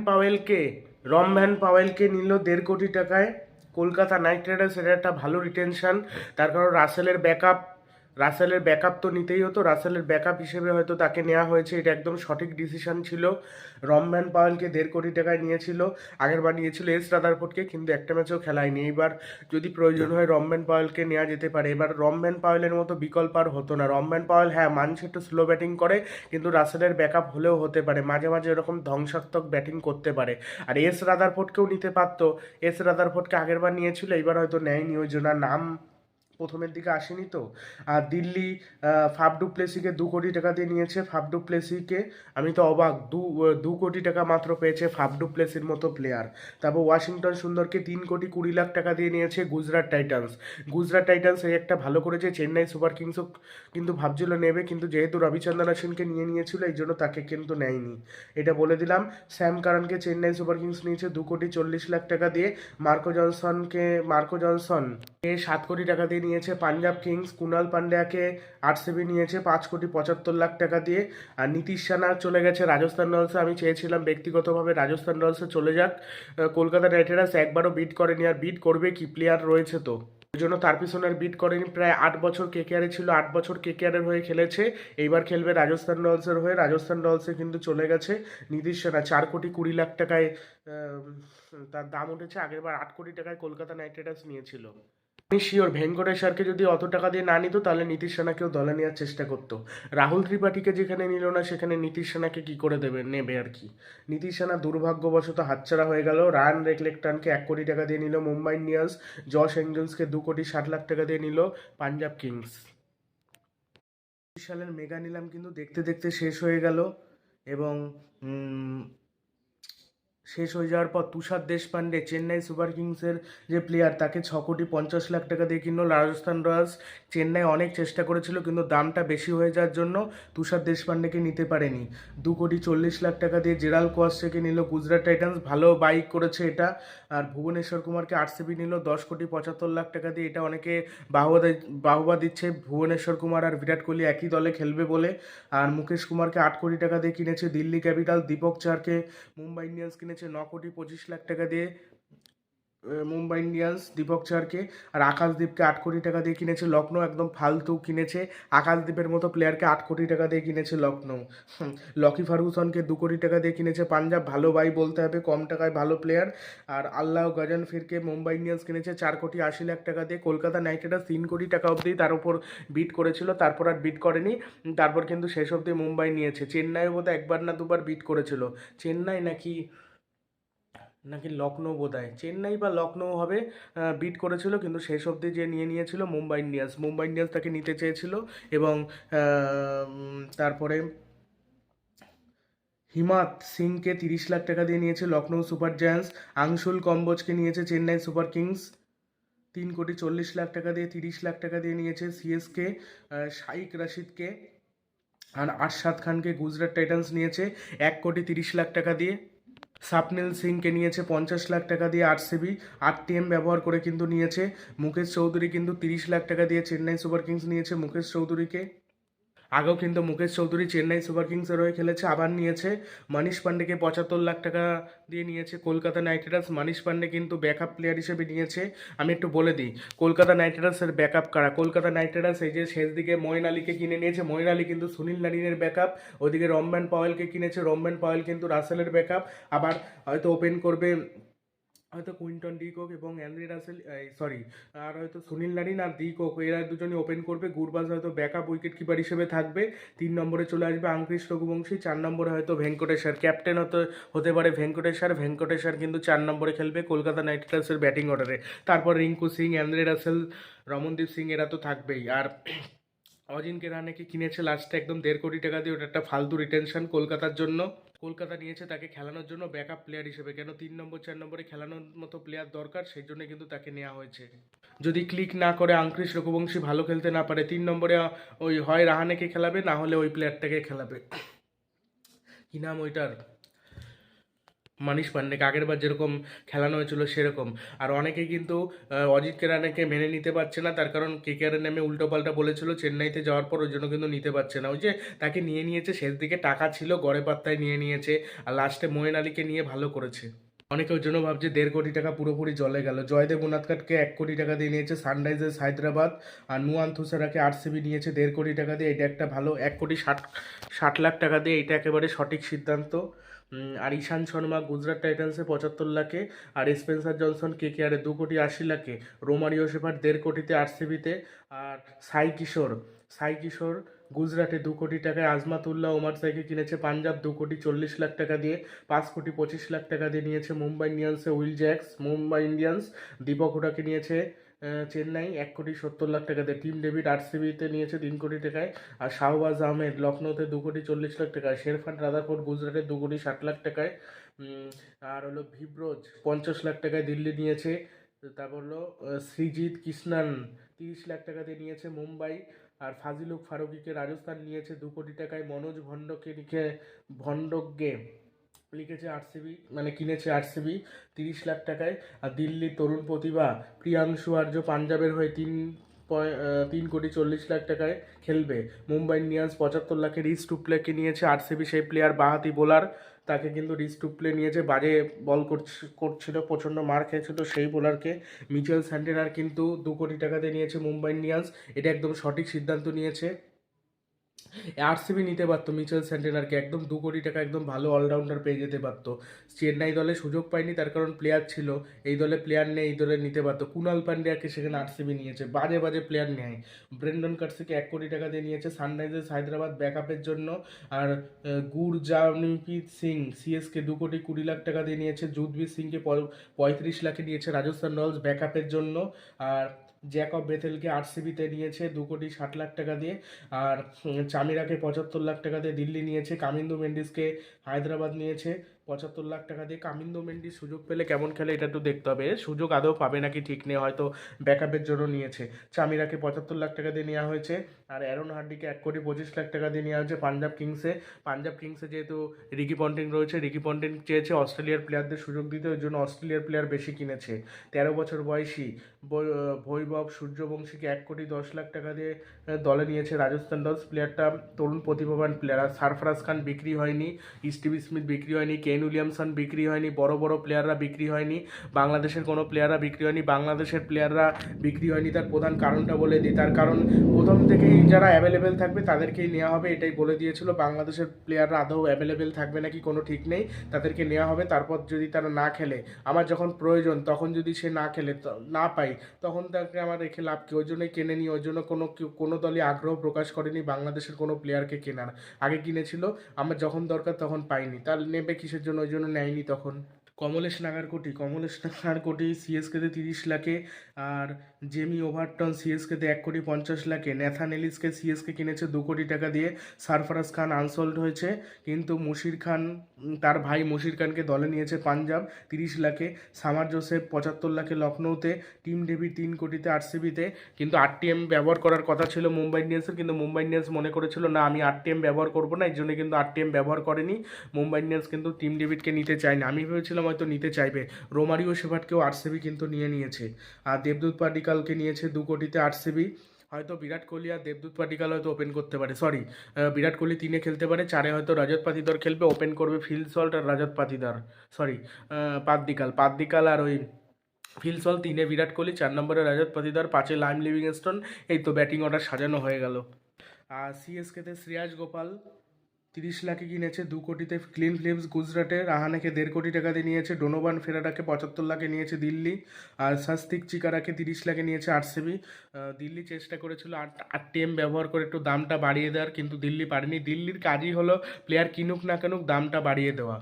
পাওয়েলকে, রম van পাওয়েলকে নিল দেড় কোটি টাকায়। কলকাতা নাইট রাইডার্স এটা একটা ভালো রিটেনশন তার কারণ রাসেলের ব্যাকআপ রাসেলের ব্যাকআপ তো নিতেই হতো। রাসেলের ব্যাকআপ হিসেবে হয়তো তাকে নেওয়া হয়েছে। এটা একদম সঠিক ডিসিশন ছিল। রমভ্যান পাওয়েলকে দেড় কোটি টাকায় নিয়েছিল। আগের বার নিয়েছিল এস রাদারফোর্ডকে, কিন্তু একটা ম্যাচেও খেলায়নি। এইবার যদি প্রয়োজন হয় রমভ্যান পাওয়েলকে নেওয়া যেতে পারে। এবার রমভ্যান পাওয়েলের মতো বিকল্প আর হতো না। রমভ্যান পাওয়েল হ্যাঁ মানছে একটু স্লো ব্যাটিং করে, কিন্তু রাসেলের ব্যাকআপ হলেও হতে পারে। মাঝে মাঝে এরকম ধ্বংসাত্মক ব্যাটিং করতে পারে। আর এস রাদারফোর্ডকেও নিতে পারতো। এস রাদারফোর্ডকে আগের বার নিয়েছিল, এইবার হয়তো নেয়নি। ওই জন্য নাম প্রথমের দিকে আসেনি তো। আর দিল্লি ফাফ ডুপ্লেসিকে দু কোটি টাকা দিয়ে নিয়েছে। ফাফ ডুপ্লেসিকে, আমি তো অবাক, দু দু কোটি টাকা মাত্র পেয়েছে ফাফ ডুপ্লেসির মতো প্লেয়ার তারপর ওয়াশিংটন সুন্দরকে তিন কোটি কুড়ি লাখ টাকা দিয়ে নিয়েছে গুজরাট টাইটান্স। গুজরাট টাইটান্স এই একটা ভালো করেছে, চেন্নাই সুপার কিংসও কিন্তু ভাবছিল নেবে, কিন্তু যেহেতু রবিচন্দ্রন অশ্বিনকে নিয়ে নিয়েছিল, এই জন্য তাকে কিন্তু নেয়নি। এটা বলে দিলাম, স্যাম কারণকে চেন্নাই সুপার কিংস নিয়েছে দু কোটি চল্লিশ লাখ টাকা দিয়ে। মার্কো জনসনকে, মার্কো জনসন সাত কোটি টাকা দিয়ে নিয়েছে পাঞ্জাব কিংস, কুনাল পান্ডেয়াকে আরসিবি নিয়েছে পাঁচ কোটি পঁচাত্তর লাখ টাকা দিয়ে। আর নীতিশ সানা চলে গেছে রাজস্থান রয়্যালসে। আমি চেয়েছিলাম ব্যক্তিগতভাবে রাজস্থান রয়্যালসে চলে যাক। কলকাতা নাইট রাইডার্স একবারও বিট করেনি। আর বিট করবে কি? প্লেয়ার রয়েছে তো। ওই জন্য তার পিছনে আর বিট করেনি। প্রায় আট বছর কে কেকেআরে ছিল, আট বছর কে কেকেআরের হয়ে খেলেছে। এইবার খেলবে রাজস্থান রয়্যালসের হয়ে। রাজস্থান রয়্যালসে কিন্তু চলে গেছে নীতিশ সেনা চার কোটি কুড়ি লাখ টাকায় তার দাম উঠেছে। আগেরবার আট কোটি টাকায় কলকাতা নাইট রাইডার্স নিয়েছিল। আমি শিওর ভেঙ্কটেশ্বরকে যদি অত টাকা দিয়ে না নিত, তাহলে নীতিশ সেনাকেও দলে নেওয়ার চেষ্টা করতো। রাহুল ত্রিপাঠীকে যেখানে নিল না, সেখানে নীতিশ সেনাকে কী করে দেবে, নেবে আর কি? নীতিশ সেনা দুর্ভাগ্যবশত হাতছাড়া হয়ে গেল। রায়ান রেকলেকটনকে এক কোটি টাকা দিয়ে নিল মুম্বাই ইন্ডিয়ান্স। জশ এঞ্জেলসকে দু কোটি ষাট লাখ টাকা দিয়ে নিল পাঞ্জাব কিংস। সালের মেগা নিলাম কিন্তু দেখতে দেখতে শেষ হয়ে গেল এবং শেষ হয়ে যাওয়ার পর তুষার দেশপান্ডে চেন্নাই সুপার কিংসের যে প্লেয়ার তাকে ছ কোটি পঞ্চাশ লাখ টাকা দিয়ে কিনল রাজস্থান রয়্যালস। চেন্নাই অনেক চেষ্টা করেছিল, কিন্তু দামটা বেশি হয়ে যাওয়ার জন্য তুষার দেশপান্ডেকে নিতে পারেনি। দু কোটি চল্লিশ লাখ টাকা দিয়ে জেরাল কোয়াসকে নিল গুজরাট টাইটান্স, ভালো বাইক করেছে এটা। আর ভুবনেশ্বর কুমারকে আরসিবি নিল, দশ কোটি পঁচাত্তর লাখ টাকা দিয়ে। এটা অনেকে বাহবা বাহবা দিচ্ছে, ভুবনেশ্বর কুমার আর বিরাট কোহলি একই দলে খেলবে বলে। আর মুকেশ কুমারকে আট কোটি টাকা দিয়ে কিনেছে দিল্লি ক্যাপিটাল, দীপক চারকে মুম্বাই ইন্ডিয়ান্স কিনেছে ন কোটি পঁচিশ লাখ টাকা দিয়ে। মুম্বাই ইন্ডিয়ান্স দীপক চারকে আর আকাশদীপকে আট কোটি টাকা দিয়ে কিনেছে লখনৌ একদম ফালতু কিনেছে। আকাশদীপের মতো প্লেয়ারকে আট কোটি টাকা দিয়ে কিনেছে লখনৌ লকি ফার্গুসনকে দু কোটি টাকা দিয়ে কিনেছে পাঞ্জাব, ভালো বাই বলতে হবে, কম টাকায় ভালো প্লেয়ার আর আল্লাহ গজানফিরকে মুম্বাই ইন্ডিয়ান্স কিনেছে চার কোটি আশি লাখ টাকা দিয়ে। কলকাতা নাইট রাইডার্স তিন কোটি টাকা অবধি তার উপর বিট করেছিল, তারপর আর বিট করেনি। তারপর কিন্তু শেষ অবধি মুম্বাই নিয়েছে। চেন্নাইও বোধহয় একবার না দুবার বিট করেছিল। চেন্নাই নাকি নাকি লখনৌ বোধহয়? চেন্নাই বা লখনৌ হবে বিট করেছিল, কিন্তু শেষ অবধি যে নিয়ে নিয়েছিল মুম্বাই ইন্ডিয়ান্স। মুম্বাই ইন্ডিয়ান্স তাকে নিতে চেয়েছিল এবং তারপরে হিমাত সিংকে তিরিশ লাখ টাকা দিয়ে নিয়েছে লখনৌ সুপার জায়ান্টস। আংশুল কম্বোজকে নিয়েছে চেন্নাই সুপার কিংস। তিন কোটি চল্লিশ লাখ টাকা দিয়ে তিরিশ লাখ টাকা দিয়ে নিয়েছে সিএসকে শাইক রাশিদকে। আর আরশাদ খানকে গুজরাট টাইটান্স নিয়েছে এক কোটি তিরিশ লাখ টাকা দিয়ে। সাপনিল সিংকে নিয়েছে পঞ্চাশ লাখ টাকা দিয়ে আরসিবি। আরটিএম ব্যবহার করে কিন্তু নিয়েছে। মুকেশ চৌধুরী কিন্তু তিরিশ লাখ টাকা দিয়ে চেন্নাই সুপার কিংস নিয়েছে মুকেশ চৌধুরীকে। আগেও কিন্তু মুকেশ চৌধুরী চেন্নাই সুপার কিংসের হয়ে খেলেছে, আবার নিয়েছে। মনীষ পান্ডেকে পঁচাত্তর লাখ টাকা দিয়ে নিয়েছে কলকাতা নাইট রাইডার্স। মনীষ পান্ডে কিন্তু ব্যাকআপ প্লেয়ার হিসেবে নিয়েছে। আমি একটু বলে দিই, কলকাতা নাইট রাইডার্সের ব্যাকআপ কারা? কলকাতা নাইট রাইডার্স এই যে শেষ দিকে মঈন আলীকে কিনে নিয়েছে। মঈন আলী কিন্তু সুনীল নারিনের ব্যাকআপ ওদিকে রমম্যান পাওয়েলকে কিনেছে। রমম্যান পাওয়েল কিন্তু রাসেলের ব্যাকআপ আবার হয়তো ওপেন করবে হয়তো কুইন্টন ডি কোক এবং অ্যান্ড্রি রাসেল সরি আর হয়তো সুনীল নারিন আর ডি কোক, এরা দুজনই ওপেন করবে। গুরবাজ হয়তো ব্যাকআপ উইকেট কিপার হিসেবে থাকবে। তিন নম্বরে চলে আসবে আঙ্কৃশ রঘুবংশী। চার নম্বরে হয়তো ভেঙ্কটেশ্বর। ক্যাপ্টেন হতে হতে পারে ভেঙ্কটেশ্বর। ভেঙ্কটেশ্বর কিন্তু চার নম্বরে খেলবে কলকাতা নাইট রাইডার্সের ব্যাটিং অর্ডারে তারপর রিঙ্কু সিং অ্যান্ড্রে রাসেল, রমনদীপ সিং, এরা তো থাকবেই। আর অজিনকে রানেকে কিনেছে লাস্টে একদম দেড় কোটি টাকা দিয়ে। ওটা একটা ফালতু রিটেনশন কলকাতার জন্য। কলকাতা নিয়েছে তাকে খেলানোর জন্য ব্যাকআপ প্লেয়ার হিসেবে। কেন তিন নম্বর, চার নম্বরে খেলানোর মতো প্লেয়ার দরকার? সেই জন্য কিন্তু তাকে নেওয়া হয়েছে। যদি ক্লিক না করে আঙ্কৃশ রঘুবংশী ভালো খেলতে না পারে, তিন নম্বরে, ওই হয় রাহানেকে খেলাবে, না হলে ওই প্লেয়ারটাকে খেলাবে। কি নাম ওইটার? মানিশ পান্ডেকে আগের বার যেরকম খেলানো হয়েছিল সেরকম। আর অনেকে কিন্তু অজিত কেরানেকে মেনে নিতে পারছে না। তার কারণ কে কেয়ারের নামে উল্টোপাল্টা বলেছিল চেন্নাইতে যাওয়ার পর, ওই জন্য কিন্তু নিতে পারছে না। ওই যে তাকে নিয়ে নিয়েছে, শেষ দিকে টাকা ছিল, গড়ে পাত্তায় নিয়ে নিয়েছে, আর লাস্টে মোয়েন আলীকে নিয়ে ভালো করেছে। অনেকে ওই জন্য ভাবছে দেড় কোটি টাকা পুরোপুরি জলে গেল। জয়দেব উনাদকাটকে এক কোটি টাকা দিয়ে নিয়েছে সানরাইজার্স হায়দ্রাবাদ, আর নুয়ান থুসারাকে আরসিবি নিয়েছে দেড় কোটি টাকা দিয়ে। এটা একটা ভালো, এক কোটি ষাট ষাট লাখ টাকা দিয়ে এটা একেবারে সঠিক সিদ্ধান্ত। আর ঈশান শর্মা গুজরাট টাইটান্সে পঁচাত্তর লাখে, আর স্পেন্সার জনসন কে কে আরে দু কোটি আশি লাখে, রোমারিও শেফার দেড় কোটিতে আরসিবিতে, আর সাই কিশোর সাই কিশোর গুজরাটে দু কোটি টাকায় আজমাতুল্লাহ ওমার সাইকে কিনেছে পাঞ্জাব দু কোটি চল্লিশ লাখ টাকা দিয়ে, পাঁচ কোটি পঁচিশ লাখ টাকা দিয়ে নিয়েছে Mumbai ইন্ডিয়ান্সে Will Jacks, Mumbai Indians Deepak হুডাকে নিয়েছে চেন্নাই এক কোটি সত্তর লাখ টাকা দিয়ে টিম ডেভিড আরসিবিতে নিয়েছে তিন কোটি টাকায়। আর শাহবাজ আহমেদ লখনৌতে দু কোটি চল্লিশ লাখ টাকায়। শেরফান রাদারফোর্ড, গুজরাটে দু কোটি ষাট লাখ টাকায়। আর হলো ভিব্রোজ পঞ্চাশ লাখ টাকায় দিল্লি নিয়েছে। তারপর হলো শ্রীজিৎ কৃষ্ণান তিরিশ লাখ টাকাতে নিয়েছে মুম্বাই। আর ফাজিলুক ফারুকিকে রাজস্থান নিয়েছে দু কোটি টাকায়। মনোজ ভণ্ডকে লিখে ভণ্ডকে লিখেছে আরসিবি মানে কিনেছে আরসিবি তিরিশ লাখ টাকায়। আর দিল্লি তরুণ প্রতিভা প্রিয়াংশু আর্য পাঞ্জাবের হয়ে তিন পয়- তিন কোটি চল্লিশ লাখ টাকায় খেলবে। মুম্বাই ইন্ডিয়ান্স পঁচাত্তর লাখে রিস টুপ্লেকে নিয়েছে আরসিবি, সেই প্লেয়ার বাহাতি বোলার তাকে কিন্তু রিস টুপ্লে নিয়েছে, বাজে বল করছ- করছিল, প্রচণ্ড মার খেয়েছিল সেই বোলারকে মিচেল স্যান্টেনার কিন্তু দু কোটি টাকাতে নিয়েছে মুম্বাই ইন্ডিয়ান্স, এটা একদম সঠিক সিদ্ধান্ত নিয়েছে। আরসিবি নিতে পারতো মিচেল সেন্টেনারকে একদম দু কোটি টাকা একদম ভালো অলরাউন্ডার পেয়ে যেতে পারতো। চেন্নাই দলে সুযোগ পায়নি তার কারণ প্লেয়ার ছিল এই দলে প্লেয়ার নেই এই দলে নিতে পারতো। কুনাল পান্ডিয়াকে সেখানে আরসিবি নিয়েছে বাজে বাজে প্লেয়ার নেয়। ব্রেন্ডন কার্সিকে এক কোটি টাকা দিয়ে নিয়েছে সানরাইজার্স হায়দ্রাবাদ ব্যাকআপের জন্য। আর আহ, গুরজামপ্রীত সিং সিএসকে দু কোটি কুড়ি লাখ টাকা দিয়ে নিয়েছে যুদ্ধবীর সিংকে পঁয়ত্রিশ লাখে নিয়েছে রাজস্থান রয়্যালস ব্যাকআপের জন্য। আর জ্যাকব বেথেলকে আরসিবিতে নিয়েছে দু কোটি ষাট লাখ টাকা দিয়ে। আর চামিরাকে পঁচাত্তর লাখ টাকা দিয়ে দিল্লি নিয়েছে। কামিন্দু মেন্ডিসকে হায়দ্রাবাদ নিয়েছে। পঁচাত্তর লাখ টাকা দিয়ে কামিন্দু মেন্ডিস সুযোগ পেলে কেমন খেলে এটা একটু দেখতে হবে। সুযোগ আদৌ পাবে নাকি ঠিক নেই, হয়তো ব্যাকআপের জন্য নিয়েছে। চামিরাকে পঁচাত্তর লাখ টাকা দিয়ে নেওয়া হয়েছে আর অ্যারন হার্ডিকে এক কোটি পঁচিশ লাখ টাকা দিয়ে নেওয়া হয়েছে পাঞ্জাব কিংসে। পাঞ্জাব কিংসে যেহেতু রিকি পন্টিং রয়েছে, রিকি পন্টিং চেয়েছে অস্ট্রেলিয়ার প্লেয়ারদের সুযোগ দিতে, ওই জন্য অস্ট্রেলিয়ার প্লেয়ার বেশি কিনেছে। তেরো বছর বয়সী বৈ- ভৈভব সূর্যবংশীকে এক কোটি দশ লাখ টাকা দিয়ে দলে নিয়েছে রাজস্থান রয়্যালস প্লেয়ারটা তরুণ প্রতিভাবান প্লেয়ার আর সারফরাজ খান বিক্রি হয়নি স্টিভি স্মিথ বিক্রি হয়নি কেন উইলিয়ামসন বিক্রি হয়নি, বড় বড় প্লেয়াররা বিক্রি হয়নি, বাংলাদেশের কোনো প্লেয়াররা বিক্রি হয়নি, বাংলাদেশের প্লেয়াররা বিক্রি হয়নি। তার প্রধান কারণটা বলে দিই, তার কারণ প্রথম থেকেই যারা অ্যাভেলেবেল থাকবে তাদেরকেই নেওয়া হবে, এটাই বলে দিয়েছিল। বাংলাদেশের প্লেয়াররা আদৌ অ্যাভেলেবেল থাকবে নাকি কোনো ঠিক নেই, তাদেরকে নেওয়া হবে। তারপর যদি তারা না খেলে, আমার যখন প্রয়োজন, তখন যদি সে না খেলে না পাই তখন তাকে আমার রেখে লাভ কি? ওই জন্যই কেনে নি, ওই জন্য কোনো কোনো দলই আগ্রহ প্রকাশ করেনি, বাংলাদেশের কোনো প্লেয়ারকে কেনার। আগে কিনেছিল, আমার যখন দরকার তখন পাইনি। তার নেবে কিসের জন্য ওই জন্য নেয়নি তখন। কমলেশ নাগারকোটি কমলেশ নাগারকোটি সিএসকেতে তিরিশ লাখে আর জেমি ওভারটন সিএসকেতে এক কোটি পঞ্চাশ লাখে। ন্যাথান এলিসকে সিএসকে কিনেছে দু কোটি টাকা দিয়ে। সারফরাজ খান আনসল্ড হয়েছে। কিন্তু মুশির খান, তার ভাই মুশির খানকে দলে নিয়েছে পাঞ্জাব তিরিশ লাখে। সামার জোসেফ পঁচাত্তর লাখে লখনৌতে টিম ডেভি তিন কোটিতে আরসিবিতে কিন্তু আরটিএম ব্যবহার করার কথা ছিল মুম্বাই ইন্ডিয়ান্সের কিন্তু মুম্বাই ইন্ডিয়ান্স মনে করেছিল, না, আমি আরটিএম ব্যবহার করব না। এই জন্য কিন্তু আরটিএম ব্যবহার করেনি। মুম্বাই ইন্ডিয়ান্স কিন্তু টিম ডেভিডকে নিতে চায়নি। আমি ভেবেছিলাম হয়তো নিতে চাইবে। রোমারিও শেফার্টকেও আরসিবি কিন্তু নিয়ে নিয়েছে। আর দেবদূত পাডিকালকে নিয়েছে দু কোটিতে আরসিবি। হয়তো বিরাট কোহলি আর দেবদূত পাটিকাল হয়তো ওপেন করতে পারে। সরি বিরাট কোহলি তিনে খেলতে পারে, চারে হয়তো রজত পাতিদার খেলবে, ওপেন করবে ফিল সল্ট আর রজত পাতিদার। সরি পাদ্দিকাল পাদ্দিকাল আর ওই ফিল সল্ট তিনে, বিরাট কোহলি চার নম্বরে, রজত পাতিদার পাঁচে, লাইম লিভিংস্টোন। এই তো ব্যাটিং অর্ডার সাজানো হয়ে গেল। আর সিএসকেতে শ্রেয়াস গোপাল তিরিশ লাখে কিনেছে, দু কোটিতে ক্লিন ফিলিপস গুজরাটে, রাহানাকে দেড় কোটি টাকা দিয়ে নিয়েছে, ডোনোবান ফেরারাকে পঁচাত্তর লাখে নিয়েছে দিল্লি, আর সাস্তিক চিকারাকে তিরিশ লাখে নিয়েছে আরসিবি। দিল্লি চেষ্টা করেছিল আট টিএম ব্যবহার করে একটু দামটা বাড়িয়ে দেওয়ার, কিন্তু দিল্লি পারেনি। দিল্লির কাজই হলো প্লেয়ার কিনুক না কেনুক, দামটা বাড়িয়ে দেওয়া।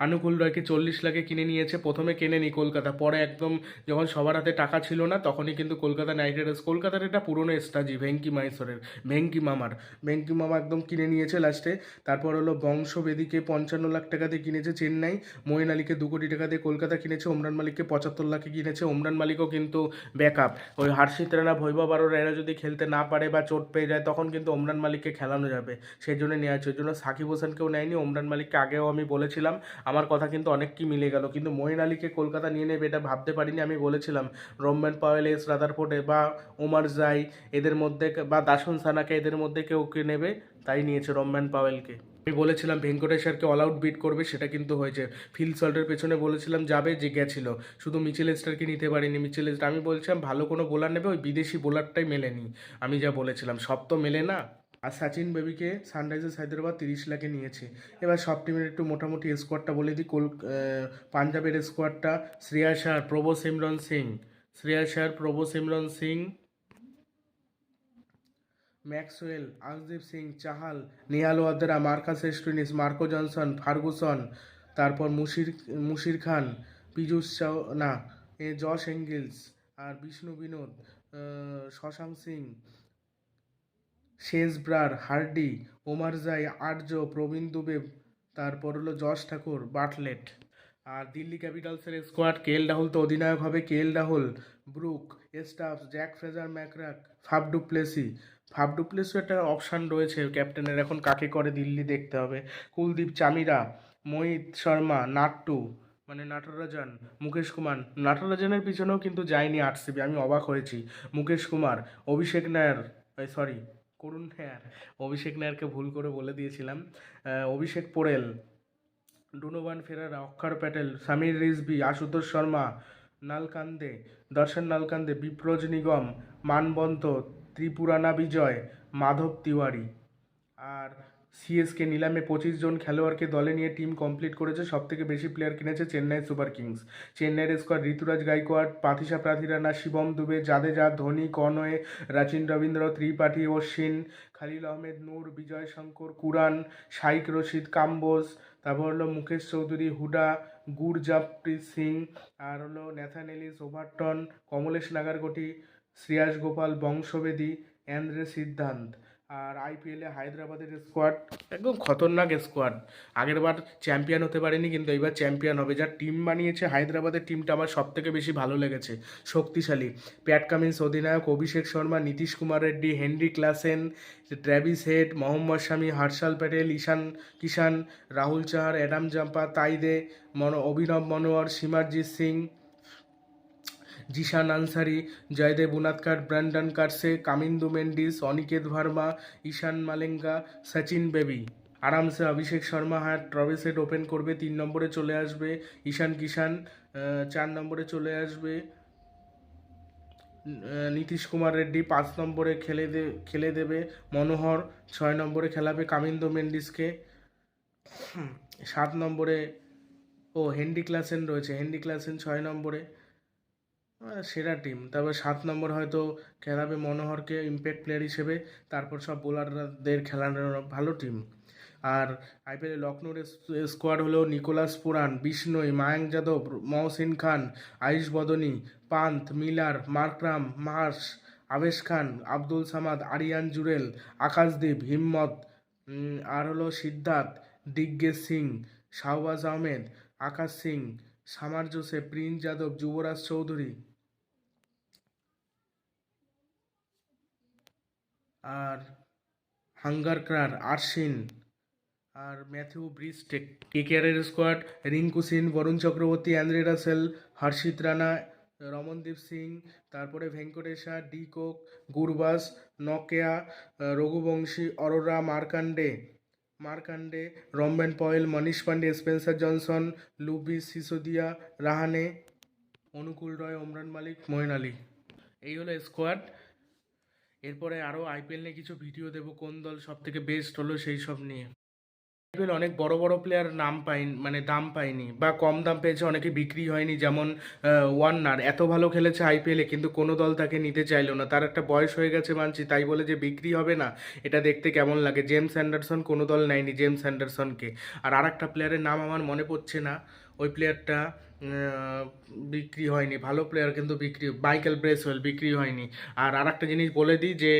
আনুকুল রয়কে চল্লিশ লাখে কিনে নিয়েছে। প্রথমে কেনেনি কলকাতা। পরে একদম যখন সবার হাতে টাকা ছিল না, তখনই কিন্তু কলকাতা নাইট রাইডার্স, কলকাতার এটা পুরনো স্ট্রাজি ভেঙ্কি মাইসরের ভেঙ্কি মামার। ভেঙ্কি মামা একদম কিনে নিয়েছে লাস্টে। তারপর হলো বংশবেদীকে পঞ্চান্ন লাখ টাকা দিয়ে কিনেছে চেন্নাই। মঈন আলীকে দু কোটি টাকা দিয়ে কলকাতা কিনেছে, ওমরান মালিককে পঁচাত্তর লাখে কিনেছে। ওমরান মালিকও কিন্তু ব্যাকআপ। ওই হার্ষিত রানা ভৈবব আরও এরা যদি খেলতে না পারে বা চোট পেয়ে যায়, তখন কিন্তু ওমরান মালিককে খেলানো যাবে। সেই জন্য নেওয়া হচ্ছে ওই জন্য সাকিব হোসেনকেও নেয়নি। ওমরান মালিককে আগেও আমি বলেছিলাম আমার কথা কিন্তু অনেক কি মিলে গেল। কিন্তু মহিন আলীকে কলকাতা নিয়ে নেবে এটা ভাবতে পারিনি, আমি বলেছিলাম। রোম্যান পাওয়েল, এস রাদারফোর্ডে বা ওমার জাই, এদের মধ্যে বা দাসন সানাকে এদের মধ্যে কেউ কে নেবে? তাই নিয়েছে রোম্যান পাওয়েলকে। আমি বলেছিলাম ভেঙ্কটেশ্বরকে অল আউট বিট করবে, সেটা কিন্তু হয়েছে। ফিল সল্টের পেছনে বলেছিলাম যাবে, যে গেছিল। শুধু মিচেল স্টারকে নিতে পারিনি, মিচেল স্টার আমি বলছিলাম ভালো কোনো বোলার নেবে, ওই বিদেশি বোলারটাই মেলেনি। আমি যা বলেছিলাম, সব তো মেলে না। আর সাচিন বেবিকে সানরাইজার্স হায়দ্রাবাদ তিরিশ লাখে নিয়েছে। এবার সব টিমের একটু মোটামুটি স্কোয়াডটা বলে দিই। কোল পাঞ্জাবের স্কোয়াডটা Shreyas Iyer Prabhsimran Singh. Shreyas Iyer Prabhsimran Singh, Maxwell Arshdeep Singh, Chahal, Nehal Wadhera Marcus Stoinis Marco Jansen, Ferguson, তারপর মুশির মুশির খান, পীযুষ চাও, না জশ এঙ্গেলস, আর বিষ্ণু বিনোদ শশাঙ্ক সিং শেষ ব্রার হার্ডি, ওমারজাই, আর্য, প্রবীণ দুবে, তারপর হলো যশ ঠাকুর, বাটলেট। আর দিল্লি ক্যাপিটালসের স্কোয়াড কে এল রাহুল তো অধিনায়ক হবে। K L Rahul, Brook এস্টাফ Jake Fraser, McGurk, Faf du Plessis. Faf du Plessis একটা অপশান রয়েছে ক্যাপ্টেনের, এখন কাকে করে দিল্লি দেখতে হবে। কুলদীপ, চামিরা, মোহিত শর্মা, নাট্টু মানে নাটরাজন, মুকেশ কুমার। নাটরাজনের পিছনেও কিন্তু যায়নি আরসিবি, আমি অবাক হয়েছি। মুকেশ কুমার, অভিষেক নায়ার সরি করুণ নায়ার অভিষেক নায়ারকে ভুল করে বলে দিয়েছিলাম। অভিষেক পোরেল ডুনোবান ফেরারা, অক্ষর প্যাটেল, সামির রিজবি আশুতোষ শর্মা নালকান্দে দর্শন নালকান্দে বিপ্রজ নিগম, মানবন্ত, ত্রিপুরানা বিজয়, মাধব তিওয়ারি। আর সিএসকে নিলামে পঁচিশ জন খেলোয়াড়কে দলে নিয়ে টিম কমপ্লিট করেছে সব থেকে বেশি প্লেয়ার কিনেছে চেন্নাই সুপার কিংস। চেন্নাইয়ের squad Ruturaj Gaikwad, Matheesha Pathirana, Shivam Dube, Jadeja, Dhoni Conway Rachin Ravindra, Tripathi Ashwin Khaleel Ahmed, Noor Vijay Shankar Curran Shaik Rasheed, Kamboj, তারপর হলো মুকেশ চৌধুরী, হুডা, গুরজাপ্রীত সিং, আর হলো Nathan Ellis Overton, Kamlesh Nagarkoti Shreyas Gopal, Vansh Bedi Andre Siddharth. আর আইপিএলে হায়দ্রাবাদের squad একদম খতরনাক squad আগের বার champion হতে পারেনি, কিন্তু এইবার চ্যাম্পিয়ন হবে। যার টিম বানিয়েছে হায়দ্রাবাদের টিমটা আমার সব থেকে বেশি ভালো লেগেছে, শক্তিশালী। প্যাট কামিন্স অধিনায়ক Abhishek Sharma, Nitish Kumar Reddy, Heinrich Klaasen Travis Head Mohammad Shami, Harshal Patel, Ishan Kishan, Rahul Chahar, Adam Zampa, Taide, মন, অভিনব মনোয়ার, সিমারজিৎ সিং জিশান আনসারি জয়দেব উনাদকার ব্র্যান্ডন কার্সে, কামিন্দু মেন্ডিস, অনিকেত ভার্মা, ঈশান মালেঙ্গা, সচিন বেবি। আরামসে অভিষেক শর্মা হ্যাঁ ট্রভেসেট ওপেন করবে, তিন নম্বরে চলে আসবে ঈশান কিষান চার নম্বরে চলে আসবে নীতিশ কুমার রেড্ডি, পাঁচ নম্বরে খেলে দে, খেলে দেবে মনোহর, ছয় নম্বরে খেলাবে কামিন্দু মেন্ডিসকে, সাত নম্বরে, ও হেনরি ক্লাসেন রয়েছে, হেনরি ক্লাসেন ছয় নম্বরে। সেরা টিম তারপর সাত নম্বর হয়তো খেলাবে মনোহরকে ইম্প্যাক্ট প্লেয়ার হিসেবে। তারপর সব বোলারদের খেলানোর ভালো টিম আর আইপিএলে লখনৌর স্কোয়াড হলো Nicholas Pooran, Bishnoi, Mayank Yadav, Mohsin Khan, Ayush Badoni, Pant, Miller Markram Marsh, Avesh Khan, Abdul Samad, Aryan Juyal, Akashdeep, Himmat আর হলো সিদ্ধার্থ, দিগ্গেজ সিং, শাহবাজ আহমেদ, আকাশ সিং, সামার জোসেফ, প্রিন্স যাদব, যুবরাজ চৌধুরী। আর হাঙ্গার ক্রার, আরশিন, আর Matthew Breetzke কেকেআরের squad, Rinku Singh, Varun Chakravarthy, Andre Russell, Harshit Rana, Ramandeep Singh, তারপরে Venkatesh, de Kock, Gurbaz, নকেয়া, Raghuvanshi, Arora, Markande Markande Rovman Powell, Manish Pandey, Spencer Johnson লুবিস Sisodia, Rahane, Anukul Roy, Umran Malik Moeen Ali. এই হলো squad. এরপরে আরও IPL নিয়ে কিছু ভিডিও দেবো, কোন দল সব থেকে বেস্ট হলো সেই সব নিয়ে। আইপিএল অনেক বড় বড় প্লেয়ার নাম পাইনি মানে দাম পায়নি বা কম দাম পেয়েছে, অনেকে বিক্রি হয়নি, যেমন ওয়ার্নার এত ভালো খেলেছে আইপিএলে কিন্তু কোনো দল তাকে নিতে চাইলো না। তার একটা বয়স হয়ে গেছে মানছি, তাই বলে যে বিক্রি হবে না, এটা দেখতে কেমন লাগে? জেমস অ্যান্ডারসন কোনো দল নেয়নি জেমস অ্যান্ডারসনকে আর আরেকটা প্লেয়ারের নাম আমার মনে পড়ছে না, ওই প্লেয়ারটা বিক্রি হয়নি, ভালো প্লেয়ার কিন্তু বিক্রি মাইকেল ব্রেসওয়েল বিক্রি হয়নি। আর আরেকটা জিনিস বলে দিই যে,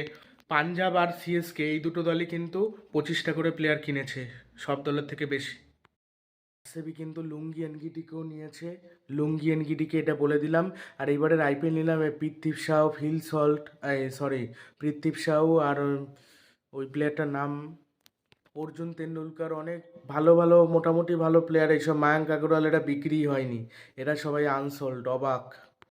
পাঞ্জাব আর সিএসকে এই দুটো দলই কিন্তু পঁচিশটা করে প্লেয়ার কিনেছে, সব দলের থেকে বেশি। আরসিবি কিন্তু লুঙ্গি এনগিটিকেও নিয়েছে, লুঙ্গি এনগিটিকে এটা বলে দিলাম। আর এইবারের আইপিএল নিলামে Prithvi Shaw Phil Salt sorry Prithvi Shaw আর ওই প্লেয়ারটার নাম অর্জুন তেন্ডুলকার অনেক ভালো ভালো, মোটামুটি ভালো প্লেয়ার এইসব মায়াঙ্ক আগরওয়াল এরা বিক্রি হয়নি। এরা সবাই আনসোল্ড অবাক।